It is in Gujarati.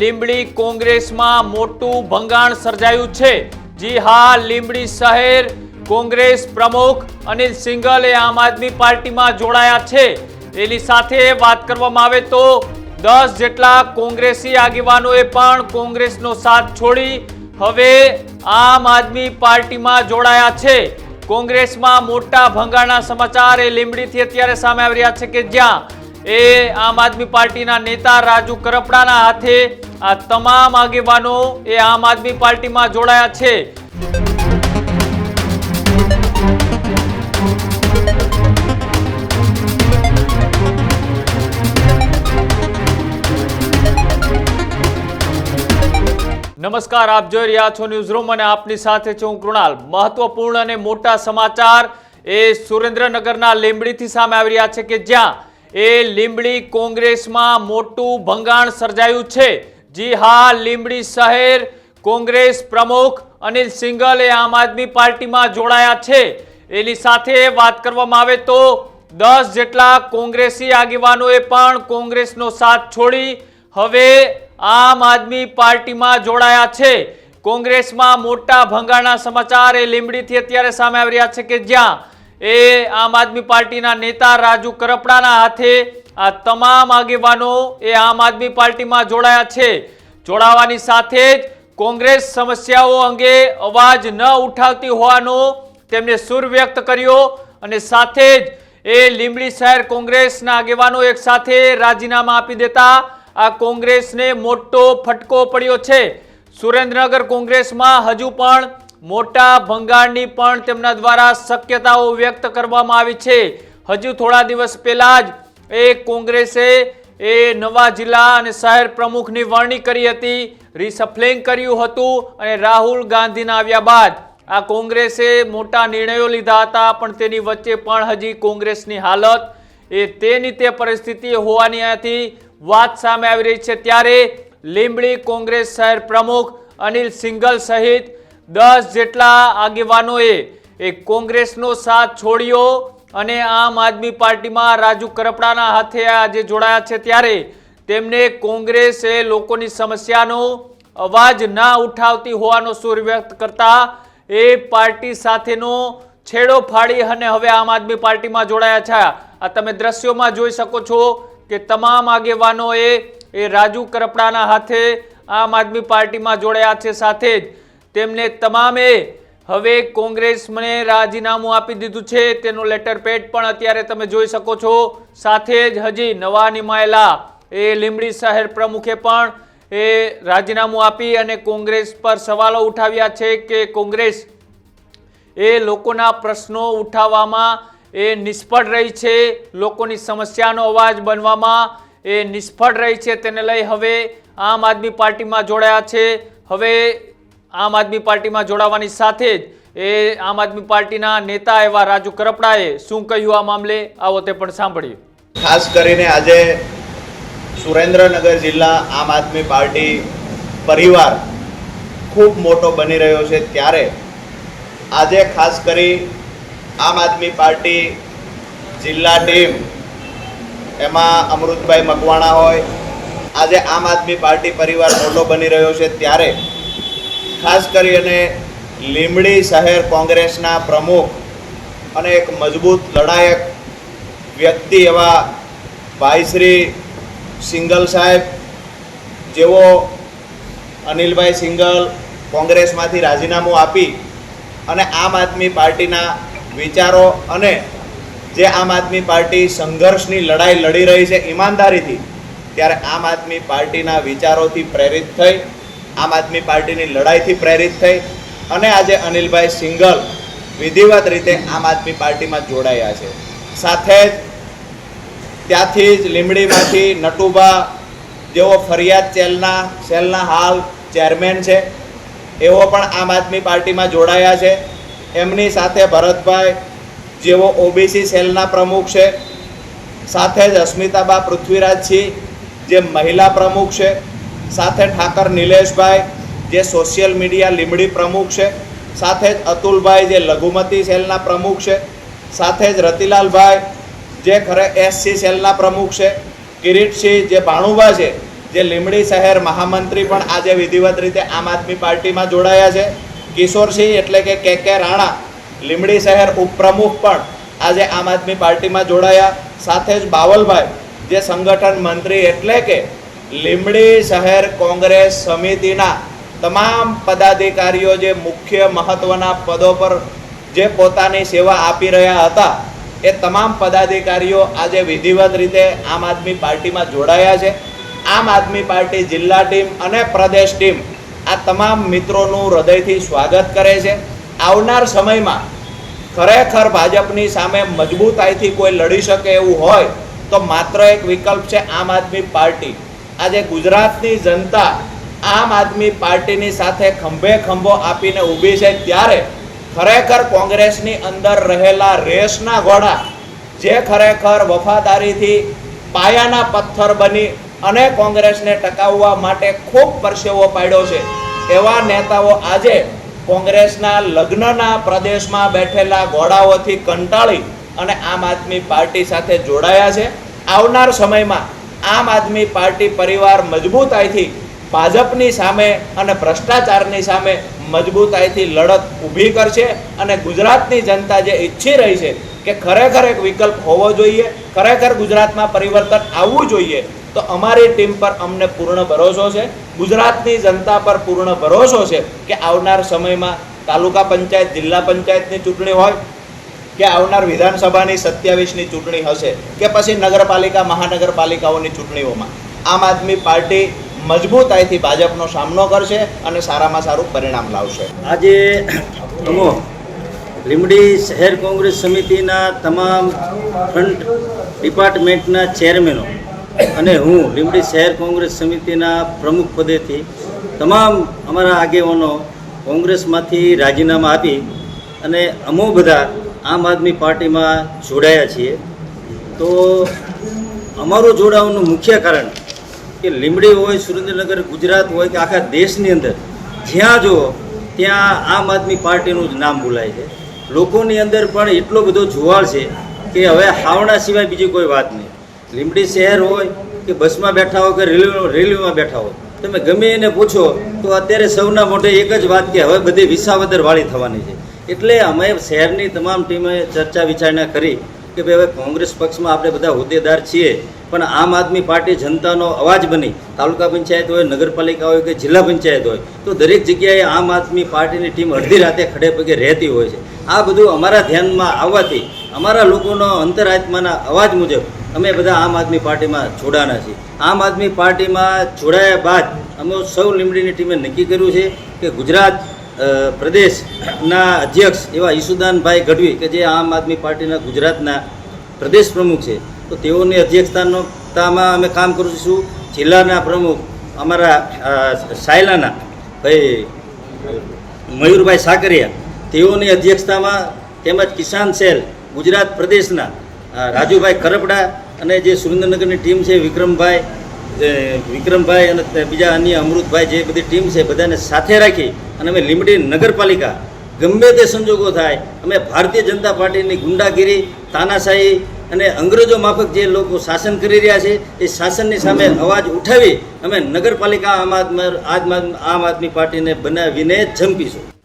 લીંબડી કોંગ્રેસમાં મોટું ભંગાણ સર્જાયું છે. જી હા, લીંબડી શહેર કોંગ્રેસ પ્રમુખ અનિલ સિંગલ એ આમ આદમી પાર્ટીમાં જોડાયા છે. એની સાથે વાત કરવામાં આવે તો દસ જેટલા કોંગ્રેસી આગેવાનોએ પણ કોંગ્રેસનો સાથ છોડી હવે આમ આદમી પાર્ટીમાં જોડાયા છે. કોંગ્રેસમાં મોટા ભંગાણના સમાચાર એ લીંબડીથી અત્યારે સામે આવી રહ્યા છે કે જ્યાં એ આમ આદમી પાર્ટીના નેતા રાજુ કરપડાના હાથે આ તમામ આગેવાનો એ આમ આદમી પાર્ટીમાં જોડાયા છે. નમસ્કાર, આપ જોઈ રહ્યા છો ન્યૂઝ રૂમ અને આપની સાથે છું કૃણાલ. મહત્વપૂર્ણ અને મોટા સમાચાર એ સુરેન્દ્રનગરના લીંબડીથી સામે આવી રહ્યા છે કે જ્યાં એ લીંબડી કોંગ્રેસમાં મોટું ભંગાણ સર્જાયું છે. જી હા, લીંબડી શહેર કોંગ્રેસ પ્રમુખ અનિલ સિંગલ એ આમ આદમી પાર્ટીમાં જોડાયા છે. એની સાથે વાત કરવામાં આવે તો દસ જેટલા કોંગ્રેસી આગેવાનોએ પણ કોંગ્રેસનો સાથ છોડી હવે આમ આદમી પાર્ટીમાં જોડાયા છે. કોંગ્રેસમાં મોટા ભંગાણના સમાચાર એ લીંબડીથી અત્યારે સામે આવી રહ્યા છે કે જ્યાં એ આમ આદમી પાર્ટીના નેતા રાજુ કરપડાના હાથે આ તમામ આગેવાનો એ આમ આદમી પાર્ટીમાં જોડાયા છે. જોડાવાની સાથે જ કોંગ્રેસ સમસ્યાઓ અંગે અવાજ ન ઉઠાવતી હોવાનો તેમણે સુર વ્યક્ત કર્યો અને સાથે જ એ લીંબડી શહેર કોંગ્રેસના આગેવાનો એક સાથે રાજીનામા આપી દેતા આ કોંગ્રેસને મોટો ફટકો પડ્યો છે. સુરેન્દ્રનગર કોંગ્રેસમાં હજુ પણ મોટા ભંગાણની પણ તેમના દ્વારા શક્યતાઓ વ્યક્ત કરવામાં આવી છે. હજુ થોડા દિવસ પહેલા જ એ કોંગ્રેસે એ નવા જિલ્લા અને શહેર પ્રમુખની વરણી કરી હતી. રિસફલિંગ કર્યું હતું અને રાહુલ ગાંધીના આવ્યા બાદ આ કોંગ્રેસે મોટા નિર્ણયો લીધા હતા, પણ તેની વચ્ચે પણ હજી કોંગ્રેસની હાલત એ તેની તે પરિસ્થિતિ હોવાની આથી વાત સામે આવી રહી છે. ત્યારે લીંબડી કોંગ્રેસ શહેર પ્રમુખ અનિલ સિંગલ સહિત દસ જેટલા આગેવાનોએ એ કોંગ્રેસનો સાથ છોડ્યો અને આમ આદમી પાર્ટીમાં રાજુ કરપડાના હાથે આજે જોડાયા છે ત્યારે તેમને કોંગ્રેસે લોકોની સમસ્યાનો અવાજ ના ઉઠાવતી હોવાનો સુર વ્યક્ત કરતા એ પાર્ટી સાથેનો છેડો ફાડી અને હવે આમ આદમી પાર્ટીમાં જોડાયા છે. આ તમે દ્રશ્યોમાં જોઈ શકો છો કે તમામ આગેવાનોએ એ રાજુ કરપડાના હાથે આમ આદમી પાર્ટીમાં જોડાયા છે સાથે જ તેમને તમામે હવે કોંગ્રેસને રાજીનામું આપી દીધું છે, તેનું લેટર પેડ પણ અત્યારે તમે જોઈ શકો છો. સાથે જ હજી નવા નિમાયેલા એ લીંબડી શહેર પ્રમુખે પણ એ રાજીનામું આપી અને કોંગ્રેસ પર સવાલો ઉઠાવ્યા છે કે કોંગ્રેસ એ લોકોના પ્રશ્નો ઉઠાવવામાં એ નિષ્ફળ રહી છે, લોકોની સમસ્યાનો અવાજ બનવામાં એ નિષ્ફળ રહી છે, તેને લઈ હવે આમ આદમી પાર્ટીમાં જોડાયા છે. હવે આમ આદમી પાર્ટીમાં જોડાવાની સાથે જ એ આમ આદમી પાર્ટીના નેતા એવા રાજુ કરપડાએ શું કહ્યું આ મામલે? આવો તે પણ સાંભળ્યું ખાસ કરીને આજે સુરેન્દ્રનગર જિલ્લા આમ આદમી પાર્ટી પરિવાર ખૂબ મોટો બની રહ્યો છે ત્યારે આજે ખાસ કરી આમ આદમી પાર્ટી જિલ્લા ટીમ એમાં અમૃતભાઈ મકવાણા હોય, આજે આમ આદમી પાર્ટી પરિવાર મોટો બની રહ્યો છે ત્યારે ખાસ કરીને લીંબડી શહેર કોંગ્રેસના પ્રમુખ અને એક મજબૂત લડાયક વ્યક્તિ એવા ભાઈશ્રી સિંગલ સાહેબ જેઓ અનિલભાઈ સિંગલ કોંગ્રેસમાંથી રાજીનામું આપી અને આમ આદમી પાર્ટીના વિચારો અને જે આમ આદમી પાર્ટી સંઘર્ષની લડાઈ લડી રહી છે ઈમાનદારીથી, ત્યારે આમ આદમી પાર્ટીના વિચારોથી પ્રેરિત થઈ આમ આદમી પાર્ટીની લડાઈથી પ્રેરિત થઈ અને આજે અનિલભાઈ સિંગલ વિધિવત રીતે આમ આદમી પાર્ટીમાં જોડાયા છે. સાથે જ ત્યાંથી જ લીમડીમાંથી નટુભા, જેઓ ફરિયાદ ચેલના સેલના હાલ ચેરમેન છે, એઓ પણ આમ આદમી પાર્ટીમાં જોડાયા છે. એમની સાથે ભરતભાઈ, જેઓ ઓબીસી સેલના પ્રમુખ છે. સાથે જ અસ્મિતાબા પૃથ્વીરાજસિંહ, જે મહિલા પ્રમુખ છે. સાથે ઠાકર નિલેશભાઈ, જે સોશિયલ મીડિયા લીમડી પ્રમુખ છે. સાથે જ અતુલભાઈ, જે લઘુમતી સેલના પ્રમુખ છે. સાથે જ રતિલાલભાઈ, જે ખરે એસસી સેલના પ્રમુખ છે. કિરીટસિંહ, જે ભાણુભા છે, જે લીમડી શહેર મહામંત્રી પણ આજે વિધિવત રીતે આમ આદમી પાર્ટીમાં જોડાયા છે. કિશોરસિંહ એટલે કે કે કે રાણા લીમડી શહેર ઉપપ્રમુખ પણ આજે આમ આદમી પાર્ટીમાં જોડાયા. સાથે જ બાવલભાઈ, જે સંગઠન મંત્રી એટલે કે લીંબડી શહેર કોંગ્રેસ સમિતિના તમામ પદાધિકારીઓ જે મુખ્ય મહત્વના પદો પર જે પોતાની સેવા આપી રહ્યા હતા, એ તમામ પદાધિકારીઓ આજે વિધિવત રીતે આમ આદમી પાર્ટીમાં જોડાયા છે. આમ આદમી પાર્ટી જિલ્લા ટીમ અને પ્રદેશ ટીમ આ તમામ મિત્રોનું હૃદયથી સ્વાગત કરે છે. આવનાર સમયમાં ખરેખર ભાજપની સામે મજબૂતાઈથી કોઈ લડી શકે એવું હોય, તો માત્ર એક વિકલ્પ છે આમ આદમી પાર્ટી. આજે ગુજરાતની જનતા આમ આદમી પાર્ટીની સાથે ખંભે ખંભો આપીને ઊભી છે ત્યારે ખરેખર કોંગ્રેસની અંદર રહેલા રેસના ઘોડા જે ખરેખર વફાદારીથી પાયાના પથ્થર બની અને કોંગ્રેસને ટકાવવા માટે ખૂબ પરસેવો પાડ્યો છે, એવા નેતાઓ આજે કોંગ્રેસના લગ્નના પ્રદેશમાં બેઠેલા ઘોડાઓથી કંટાળી અને આમ આદમી પાર્ટી સાથે જોડાયા છે. આવનાર સમયમાં આમ આદમી પાર્ટી પરિવાર મજબૂતાઈથી ભાજપની સામે અને ભ્રષ્ટાચારની સામે મજબૂતાઈથી લડત ઊભી કરશે અને ગુજરાતની જનતા જે ઈચ્છી રહી છે કે ખરેખર એક વિકલ્પ હોવો જોઈએ, ખરેખર ગુજરાતમાં પરિવર્તન આવવું જોઈએ, તો અમારી ટીમ પર અમને પૂર્ણ ભરોસો છે. ગુજરાતની જનતા પર પૂર્ણ ભરોસો છે કે આવનાર સમયમાં તાલુકા પંચાયત, જિલ્લા પંચાયતની ચૂંટણી હોય કે આવનાર વિધાનસભાની સત્યાવીસની ચૂંટણી હશે કે પછી નગરપાલિકા, મહાનગરપાલિકાઓની ચૂંટણીઓમાં. આમ આદમી પાર્ટી મજબૂતાઈથી ભાજપનો સામનો કરશે અને સારામાં સારું પરિણામ લાવશે. આજે અમો લીમડી શહેર કોંગ્રેસ સમિતિના તમામ ફ્રન્ટ ડિપાર્ટમેન્ટના ચેરમેનો અને હું લીમડી શહેર કોંગ્રેસ સમિતિના પ્રમુખ પદેથી તમામ અમારા આગેવાનો કોંગ્રેસમાંથી રાજીનામા આપી અને અમો બધા આમ આદમી પાર્ટીમાં જોડાયા છીએ. તો અમારું જોડાવાનું મુખ્ય કારણ કે લીમડી હોય, સુરેન્દ્રનગર, ગુજરાત હોય કે આખા દેશની અંદર, જ્યાં જુઓ, ત્યાં આમ આદમી પાર્ટીનું જ નામ બોલાય છે. લોકોની અંદર પણ એટલો બધો જુવાળ છે કે હવે હાવણા સિવાય બીજી કોઈ વાત નહીં. લીમડી શહેર હોય કે બસમાં બેઠા હો કે રેલવે રેલવેમાં બેઠા હો તમે ગમે એને પૂછો, તો અત્યારે સૌના મોઢે એક જ વાત કે હવે બધી વિસાવદર વાળી થવાની છે. એટલે અમે શહેરની તમામ ટીમે ચર્ચા વિચારણા કરી કે ભાઈ હવે કોંગ્રેસ પક્ષમાં આપણે બધા હોદ્દેદાર છીએ, પણ આમ આદમી પાર્ટી જનતાનો અવાજ બની. તાલુકા પંચાયત હોય, નગરપાલિકા હોય કે જિલ્લા પંચાયત હોય, તો દરેક જગ્યાએ આમ આદમી પાર્ટીની ટીમ અડધી રાતે ખડે પગે રહેતી હોય છે. આ બધું અમારા ધ્યાનમાં આવવાથી અમારા લોકોનો અંતરાત્માના અવાજ મુજબ અમે બધા આમ આદમી પાર્ટીમાં જોડાના છીએ. આમ આદમી પાર્ટીમાં જોડાયા બાદ અમે સૌ લીમડીની ટીમે નક્કી કર્યું છે કે ગુજરાત પ્રદેશના અધ્યક્ષ એવા ઈસુદાનભાઈ ગઢવી કે જે આમ આદમી પાર્ટીના ગુજરાતના પ્રદેશ પ્રમુખ છે, તો તેઓની અધ્યક્ષતામાં અમે કામ કરીશું જિલ્લાના પ્રમુખ અમારા સાયલાના ભાઈ મયુરભાઈ સાકરિયા, તેઓની અધ્યક્ષતામાં તેમજ કિસાન સેલ ગુજરાત પ્રદેશના રાજુભાઈ કરપડા અને જે સુરેન્દ્રનગરની ટીમ છે વિક્રમભાઈ વિક્રમભાઈ અને બીજા અન્ય અમૃતભાઈ જે બધી ટીમ છે, બધાને સાથે રાખી અને અમે લીમડી નગરપાલિકા ગમે તે સંજોગો થાય, અમે ભારતીય જનતા પાર્ટીની ગુંડાગીરી, તાનાશાહી અને અંગ્રેજો માફક જે લોકો શાસન કરી રહ્યા છે, એ શાસનની સામે અવાજ ઉઠાવી અમે નગરપાલિકા આમ આદમી આમ આદમી પાર્ટીને બનાવીને જ ઝંપીશું